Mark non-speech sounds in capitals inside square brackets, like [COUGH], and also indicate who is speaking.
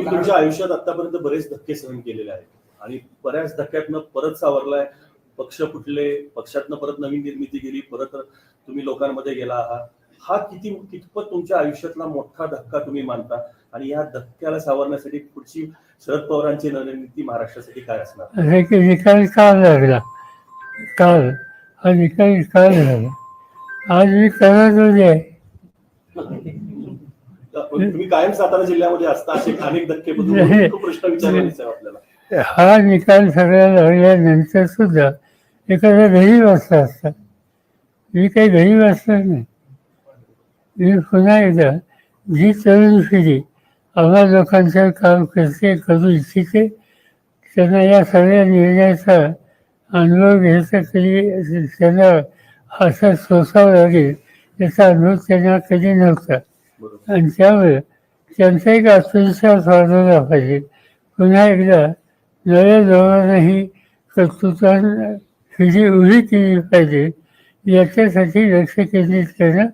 Speaker 1: तुम्ही तुमच्या आयुष्यात आतापर्यंत बरेच धक्के सहन केलेले आहेत. आणि बऱ्याच धक्क्यातनं परत सावरलाय. पक्ष फुटले पक्षातनं परत नवीन निर्मिती केली परत तुम्ही लोकांमध्ये गेला आहात. हा किती कितपत तुमच्या आयुष्यातला मोठा धक्का तुम्ही मानता? आणि या धक्क्याला सावरण्यासाठी पुढची शरद पवारांची रणनीती महाराष्ट्रासाठी काय असणार?
Speaker 2: निकाल काल लागला? काल हा निकाल काल झाला आज मी करत आहे
Speaker 1: तुम्ही कायम सातारा जिल्ह्यामध्ये असता असे अनेक धक्के [LAUGHS] प्रश्न विचारायचा आपल्याला.
Speaker 2: हा निकाल सगळ्या लागल्यानंतर सुद्धा एखाद्या गरीब असता असता. मी काही गरीब असणार नाही. मी पुन्हा एकदा जी तरुण पिढी आम्हा लोकांचं काम करते करू इच्छिते त्यांना या सगळ्या निर्णयाचा अनुभव घ्यायचा कधी त्यांना असा सोसावं लागेल याचा अनुभव त्यांना कधी नव्हता. आणि त्यामुळे त्यांचा एक आत्मविश्वास वाढवला पाहिजे. पुन्हा एकदा नव्या जवळही कर्तृत्वान उभी केली पाहिजे याच्यासाठी लक्ष केंद्रित करणं